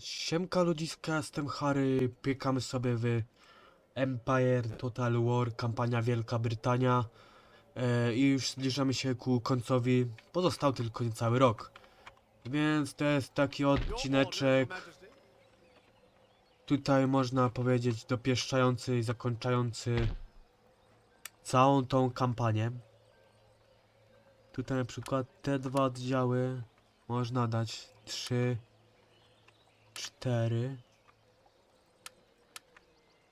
Siemka ludziska, jestem Harry, piekamy sobie w Empire Total War, kampania Wielka Brytania e, i już zbliżamy się ku końcowi, pozostał tylko niecały rok. Więc to jest taki odcineczek, tutaj można powiedzieć dopieszczający i zakończający całą tą kampanię. Tutaj na przykład te dwa oddziały można dać trzy cztery.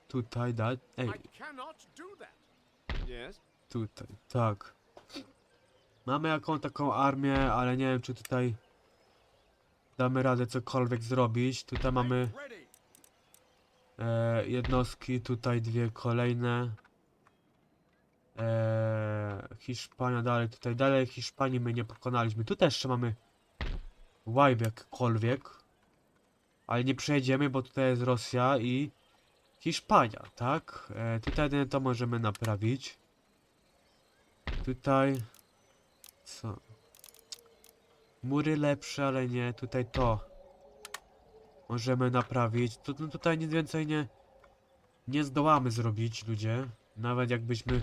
Tutaj dać. Ej, tutaj. Tak. Mamy jaką taką armię, ale nie wiem czy tutaj damy radę cokolwiek zrobić. Tutaj mamy e, jednostki, tutaj dwie kolejne. E, Hiszpania dalej, tutaj dalej Hiszpanii my nie pokonaliśmy. Tu też jeszcze mamy Wipe jakkolwiek. Ale nie przejdziemy, bo tutaj jest Rosja i Hiszpania, tak? E, tutaj to możemy naprawić. Tutaj... Co? Mury lepsze, ale nie. Tutaj to. Możemy naprawić. Tu, no tutaj nic więcej nie... Nie zdołamy zrobić, ludzie. Nawet jakbyśmy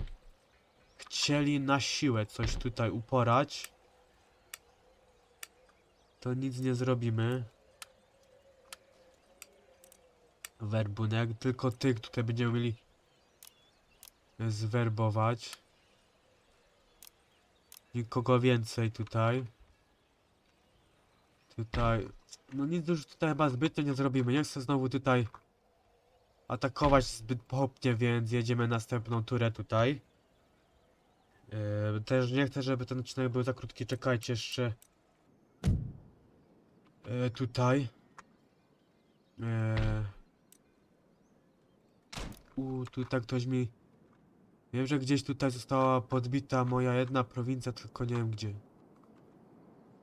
chcieli na siłę coś tutaj uporać. To nic nie zrobimy. Werbunek, tylko tych tutaj będziemy mieli zwerbować. Nikogo więcej tutaj. Tutaj, no nic już tutaj chyba zbytnio nie zrobimy. Nie chcę znowu tutaj atakować zbyt pochopnie, więc jedziemy następną turę tutaj. Yy, też nie chcę, żeby ten odcinek był za krótki. Czekajcie jeszcze. Yy, tutaj. Yy. U, tutaj ktoś mi... Wiem, że gdzieś tutaj została podbita moja jedna prowincja, tylko nie wiem gdzie.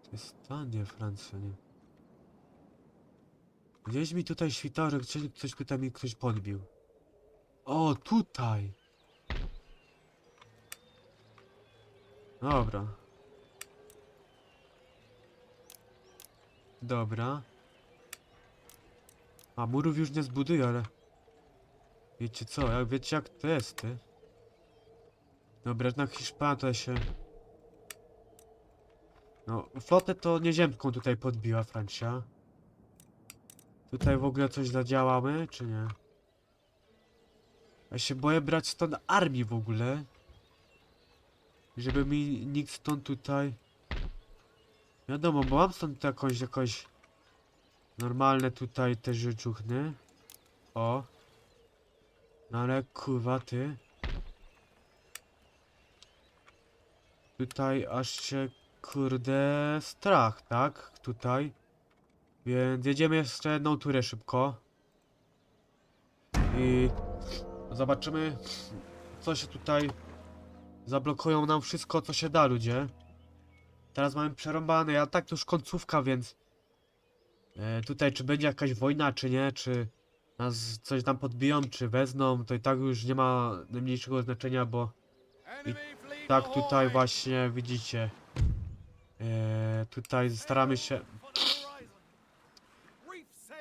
To jest ta, nie Francja, nie. Gdzieś mi tutaj świtało, że gdzieś coś tutaj mi ktoś podbił. O, tutaj! Dobra. Dobra. A murów już nie zbuduję, ale... Wiecie co, jak wiecie jak to jest, ty? Dobra, jednak Hiszpania to się... No, flotę to nieziemską tutaj podbiła Francja. Tutaj w ogóle coś zadziałamy, czy nie? Ja się boję brać stąd armii w ogóle. Żeby mi nikt stąd tutaj... Wiadomo, bo mam stąd jakąś, jakoś... Normalne tutaj te rzeczuchny. O. No ale kurwa ty. Tutaj aż się kurde strach, tak? Tutaj. Więc jedziemy jeszcze jedną turę szybko. I zobaczymy co się tutaj zablokują nam wszystko co się da ludzie. Teraz mamy przerąbane, ja tak to już końcówka, więc e, tutaj czy będzie jakaś wojna czy nie, czy nas coś tam podbiją, czy wezmą, to i tak już nie ma najmniejszego znaczenia, bo fleet tak tutaj właśnie widzicie. E, tutaj staramy się,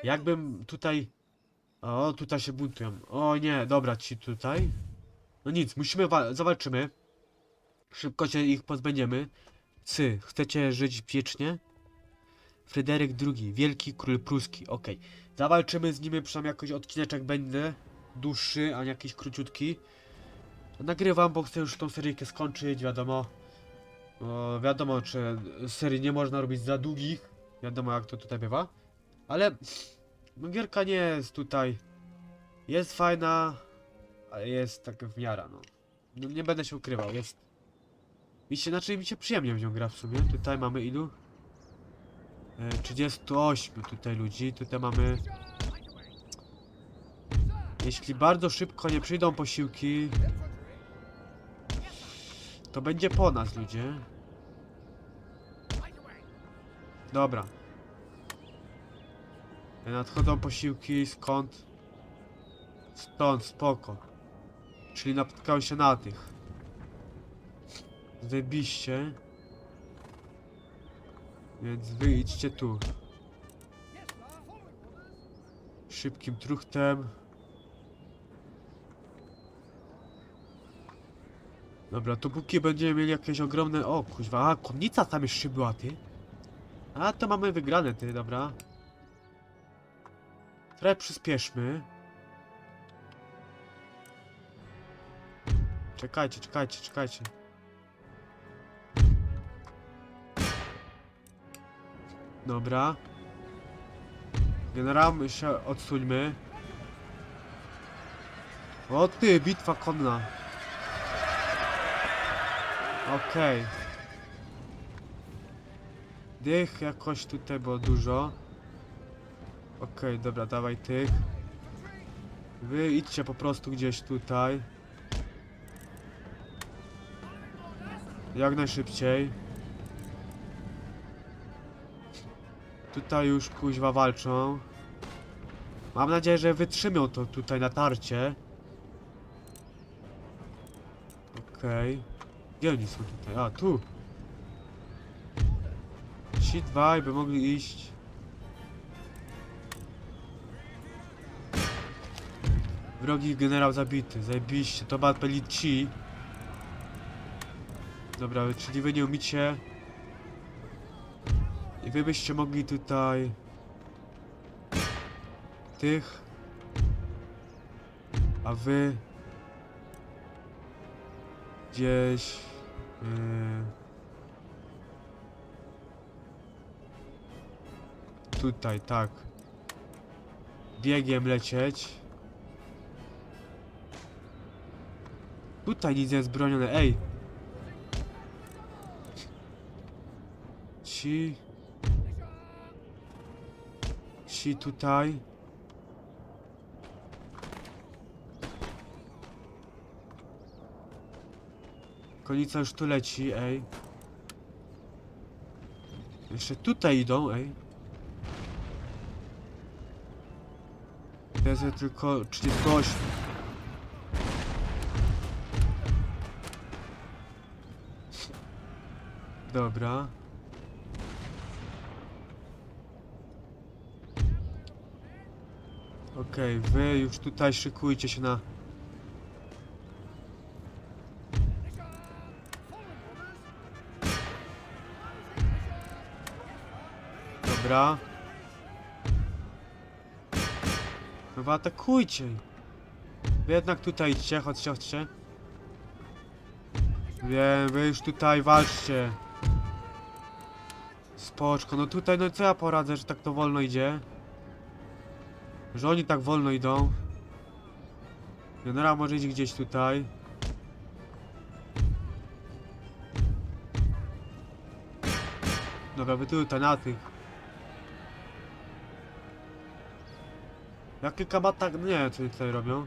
jakbym tutaj, o tutaj się buntują, o nie, dobra ci tutaj. No nic, musimy, wa- zawalczymy. Szybko się ich pozbędziemy. Cy, chcecie żyć wiecznie? Fryderyk II, wielki król pruski, okej. Zawalczymy z nimi, przynajmniej jakoś odcineczek będzie dłuższy, a nie jakiś króciutki. Nagrywam, bo chcę już tą seryjkę skończyć, wiadomo. O, wiadomo, czy serii nie można robić za długich. Wiadomo jak to tutaj bywa. Ale no, gierka nie jest tutaj. Jest fajna, ale jest tak w miarę, no. no. Nie będę się ukrywał, jest. Mi się, znaczy mi się przyjemnie w nią gra w sumie. Tutaj mamy ilu? E, 38 tutaj ludzi. Tutaj mamy. Jeśli bardzo szybko nie przyjdą posiłki, to będzie po nas, ludzie. Dobra. Nadchodzą posiłki, skąd? Stąd, spoko. Czyli napotkały się na tych. Zajebiście. Więc wy idźcie tu. Szybkim truchtem. Dobra, to póki będziemy mieli jakieś ogromne... O, kuźwa, a, konnica tam jeszcze była, ty. A, to mamy wygrane, ty, dobra. Trochę przyspieszmy. Czekajcie, czekajcie, czekajcie. Dobra. Generał, się odsuńmy. O ty, bitwa konna. Okej. Dych jakoś tutaj było dużo. Okej, dobra, dawaj tych. Wy idźcie po prostu gdzieś tutaj. Jak najszybciej. Tutaj już kuźwa walczą. Mam nadzieję, że wytrzymią to tutaj na tarcie. Okej. Gdzie oni są tutaj? A, tu. Ci dwaj by mogli iść. Wrogi generał zabity. Zajebiście. To ma byli ci. Dobra, czyli wy nie umicie. I wy byście mogli tutaj... Tych... A wy... Gdzieś... Yy... Tutaj, tak. Biegiem lecieć. Tutaj nic nie jest bronione, ej! Ci... Ci tutaj... Konica już tu leci, ej. Jeszcze tutaj idą, ej. Jest tylko 38. Dobra. Okej, wy już tutaj szykujcie się na... Dobra. No wy atakujcie. Wy jednak tutaj idźcie, chodźcie, chodźcie. Wiem, wy już tutaj walczcie. Spoczko, no tutaj, no co ja poradzę, że tak to wolno idzie? Że oni tak wolno idą. Generał może iść gdzieś tutaj. Dobra, wy tutaj, na tych. Jakie kabata... Nie co oni tutaj robią.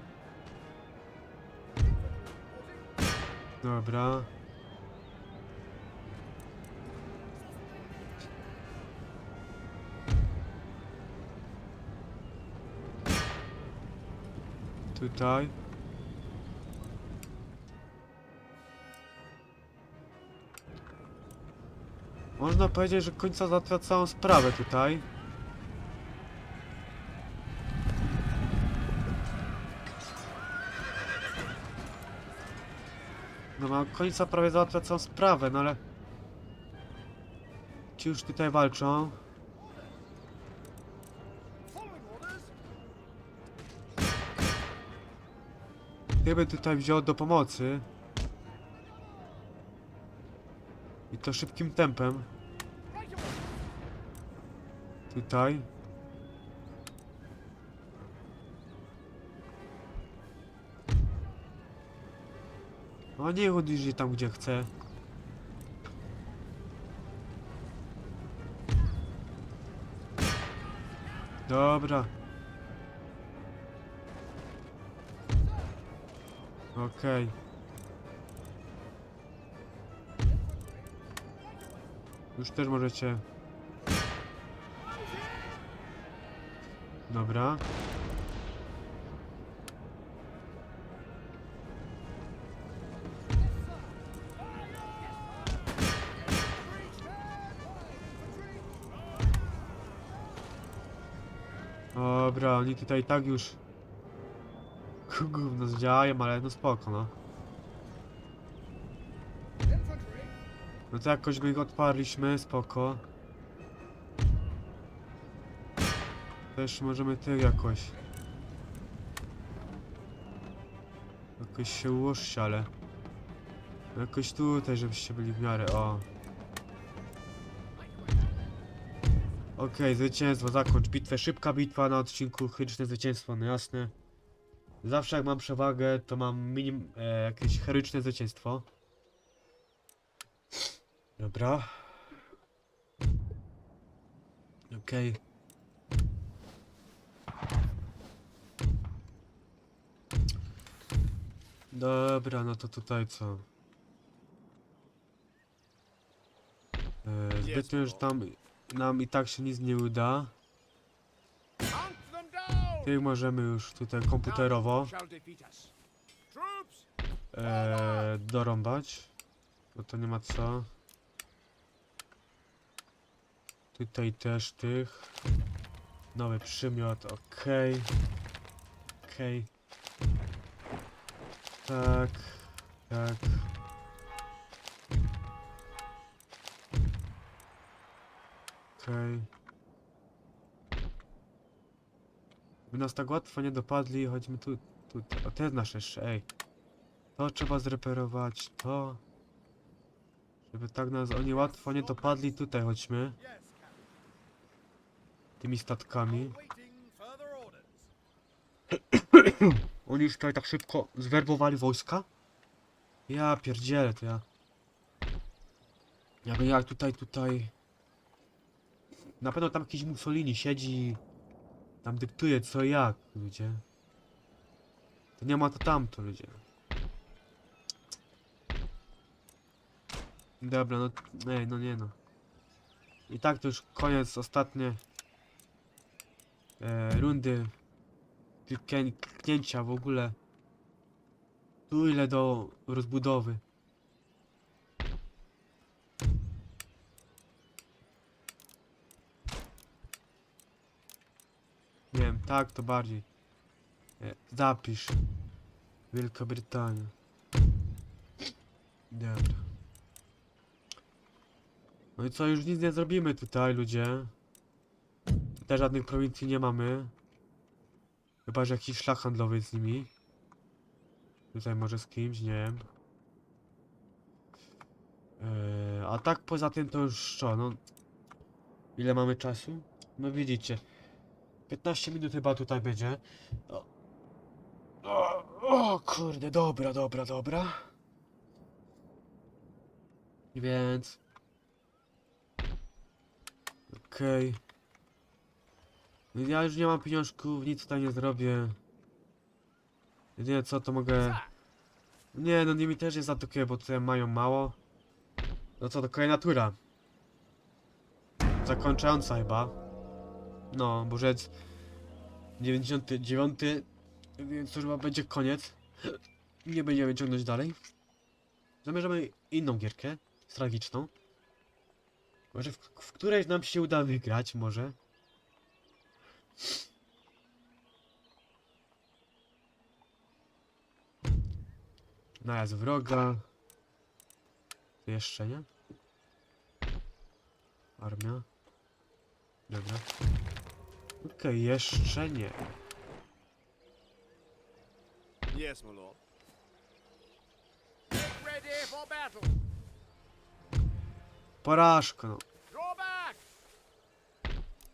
Dobra. Tutaj. Można powiedzieć, że końca załatwia całą sprawę tutaj. No ma końca prawie załatwia całą sprawę, no ale... Ci już tutaj walczą. Gdyby tutaj wziął do pomocy. I to szybkim tempem. Tutaj. No niech odjedzie tam gdzie chce. Dobra. Okej. Już też możecie. Dobra. Dobra, oni tutaj tak już gówno zdziałają, ale no spoko, no. No to jakoś go ich odparliśmy, spoko. Też możemy tych jakoś. Jakoś się ułożcie, ale... Jakoś tutaj, żebyście byli w miarę, o. Okej, zwycięstwo, zakończ bitwę. Szybka bitwa na odcinku, heroiczne zwycięstwo, no jasne. Zawsze jak mam przewagę, to mam minim... E, jakieś heroiczne zwycięstwo. Dobra. Okej. Dobra, no to tutaj co? E, zbytnio, że tam nam i tak się nic nie uda. Tych możemy już tutaj komputerowo e, dorąbać. No to nie ma co. Tutaj też tych. Nowy przymiot, okej. Okej. Tak, tak. Okej. By nas tak łatwo nie dopadli, chodźmy tu, tu, o nasze ej. To trzeba zreperować, to. Żeby tak nas oni łatwo nie dopadli, tutaj chodźmy. Tymi statkami. Oni już tutaj tak szybko zwerbowali wojska? Ja pierdzielę, to ja... Ja bym jak tutaj, tutaj... Na pewno tam jakiś Mussolini siedzi... Tam dyktuje co jak, ludzie. To nie ma to tamto, ludzie. Dobra, no... Ej, no nie no. I tak to już koniec, ostatnie... E, rundy kliknię- kliknięcia w ogóle. Tu ile do rozbudowy. Tak to bardziej. E, Zapisz. Wielka Brytania. Dobra. No i co, już nic nie zrobimy tutaj, ludzie. Tutaj żadnych prowincji nie mamy. Chyba, że jakiś szlak handlowy z nimi. Tutaj może z kimś, nie wiem. Eee, a tak poza tym to już co, no... Ile mamy czasu? No widzicie. 15 minut chyba tutaj będzie. O, o, o kurde, dobra, dobra, dobra. Więc... Okej. Ja już nie mam pieniążków, nic tutaj nie zrobię. Jedynie co to mogę... Nie, no nimi też jest zaatakuję, bo tutaj mają mało. No co, to kolejna tura. Zakończająca chyba. No, bo rzec 99, więc to chyba będzie koniec. Nie będziemy ciągnąć dalej. Zamierzamy inną gierkę, strategiczną. Może w, w której nam się uda wygrać, może. Najazd wroga. Jeszcze nie? Armia. Dobra. Okej, jeszcze nie. Yes, my lord. Get ready for battle. Porażka, no.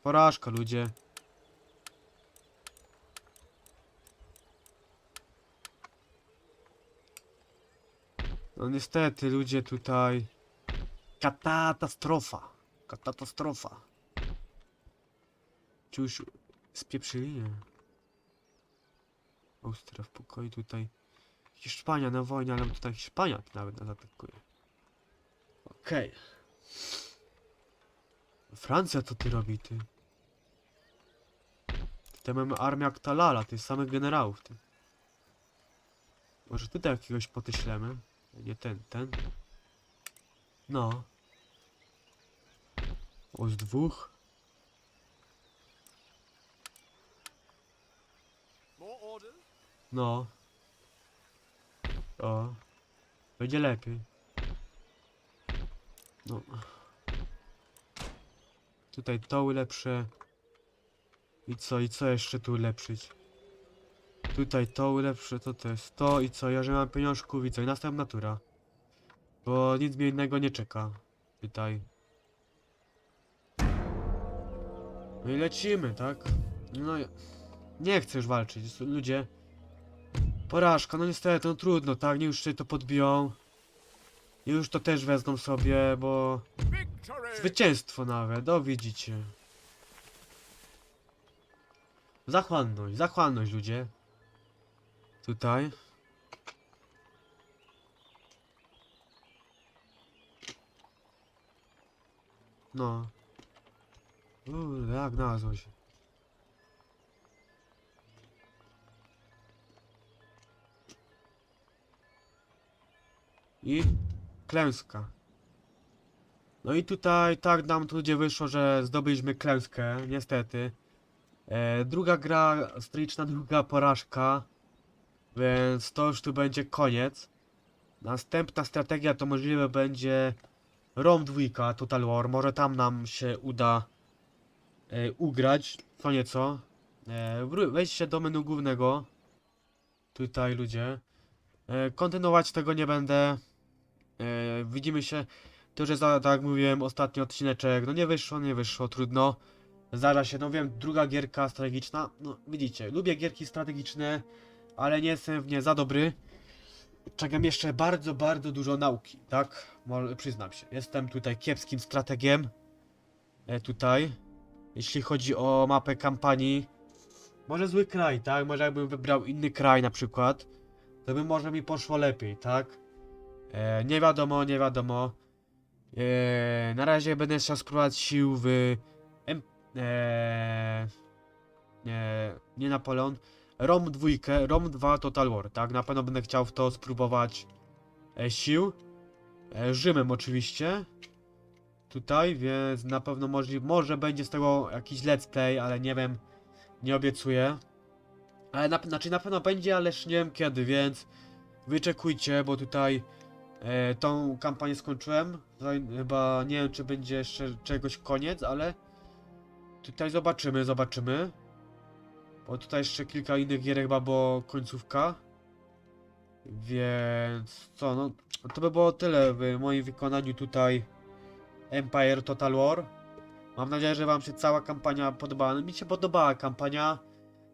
Porażka, ludzie. No niestety, ludzie tutaj... Katastrofa. Katastrofa. Czy już spieprzyli? Nie. Austria w pokoju tutaj. Hiszpania na wojnie, ale tutaj Hiszpania nawet nas atakuje. Okej. Francja co ty robi, ty? Tutaj mamy armię jak Talala, tych samych generałów, ty. Może tutaj jakiegoś potyślemy? Nie ten, ten. No. O, z dwóch. No. O. Będzie lepiej. No. Tutaj to ulepszę. I co, i co jeszcze tu ulepszyć? Tutaj to ulepszę, to to jest to i co, ja że mam pieniążków i co, i następna tura. Bo nic mnie innego nie czeka. Tutaj. No i lecimy, tak? No. Nie chcę już walczyć, ludzie. Porażka, no niestety, no trudno, tak? Nie już się to podbiją. I już to też wezmą sobie, bo... Zwycięstwo nawet, o widzicie. Zachłanność, zachłanność ludzie. Tutaj. No. Kurde, jak nazwał I klęska. No i tutaj tak nam tu gdzie wyszło, że zdobyliśmy klęskę, niestety. E, druga gra, stoliczna druga porażka, więc to już tu będzie koniec. Następna strategia to możliwe będzie Rom 2 Total War, może tam nam się uda e, ugrać, co nieco. E, wejdźcie do menu głównego, tutaj ludzie. E, kontynuować tego nie będę. E, widzimy się to, że za, tak jak mówiłem, ostatni odcineczek, no nie wyszło, nie wyszło, trudno. Zdarza się, no wiem, druga gierka strategiczna, no widzicie, lubię gierki strategiczne, ale nie jestem w nie za dobry. Czekam jeszcze bardzo, bardzo dużo nauki, tak? Przyznam się, jestem tutaj kiepskim strategiem. E, tutaj. Jeśli chodzi o mapę kampanii. Może zły kraj, tak? Może jakbym wybrał inny kraj na przykład, to by może mi poszło lepiej, tak? E, nie wiadomo, nie wiadomo. Eee, na razie będę chciał spróbować sił w... Em, eee, nie, nie Napoleon. Rom 2, Rom 2 Total War, tak? Na pewno będę chciał w to spróbować e, sił. E, Rzymem oczywiście. Tutaj, więc na pewno może, może będzie z tego jakiś let's play, ale nie wiem, nie obiecuję. Ale na, znaczy na pewno będzie, ależ nie wiem kiedy, więc wyczekujcie, bo tutaj E, tą kampanię skończyłem. Chyba nie wiem, czy będzie jeszcze czegoś koniec, ale tutaj zobaczymy, zobaczymy. Bo tutaj jeszcze kilka innych gier chyba było końcówka. Więc co, no to by było tyle w moim wykonaniu tutaj Empire Total War. Mam nadzieję, że wam się cała kampania podobała. No, mi się podobała kampania,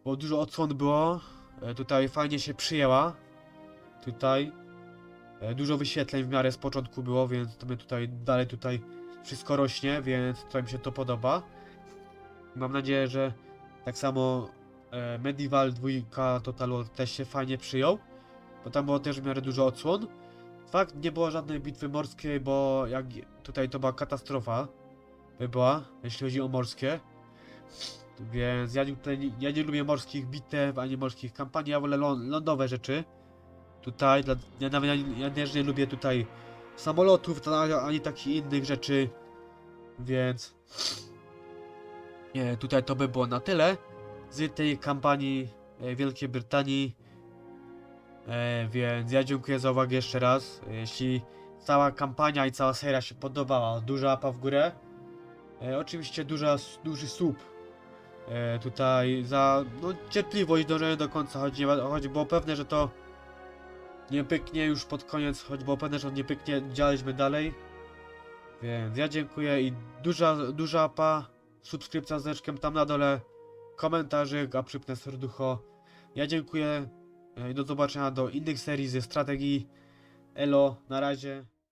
bo dużo odsłon było. E, tutaj fajnie się przyjęła. Tutaj. E, Dużo wyświetleń w miarę z początku było, więc to mnie tutaj dalej tutaj wszystko rośnie, więc tutaj mi się to podoba. Mam nadzieję, że tak samo e, Medieval 2 Total War też się fajnie przyjął, bo tam było też w miarę dużo odsłon. Fakt, nie było żadnej bitwy morskiej, bo jak tutaj to była katastrofa, by była, jeśli chodzi o morskie. Więc ja, tutaj, ja nie lubię morskich bitew, ani morskich kampanii, ja wolę lą- lądowe rzeczy. Tutaj, dla, ja nawet ja, ja nie lubię tutaj samolotów, ani, takich innych rzeczy, więc nie, tutaj to by było na tyle z tej kampanii e, Wielkiej Brytanii. E, więc ja dziękuję za uwagę jeszcze raz. Jeśli cała kampania i cała seria się podobała, duża łapa w górę. E, oczywiście duża, duży sub e, tutaj za no, cierpliwość dążenia do końca, choć, nie, choć było pewne, że to nie pyknie już pod koniec, choć było pewne, że on nie pyknie, działaliśmy dalej. Więc ja dziękuję i duża, duża pa, subskrypcja z zeczkiem tam na dole, komentarzyk, a przypnę serducho. Ja dziękuję e, i do zobaczenia do innych serii ze strategii. Elo, na razie.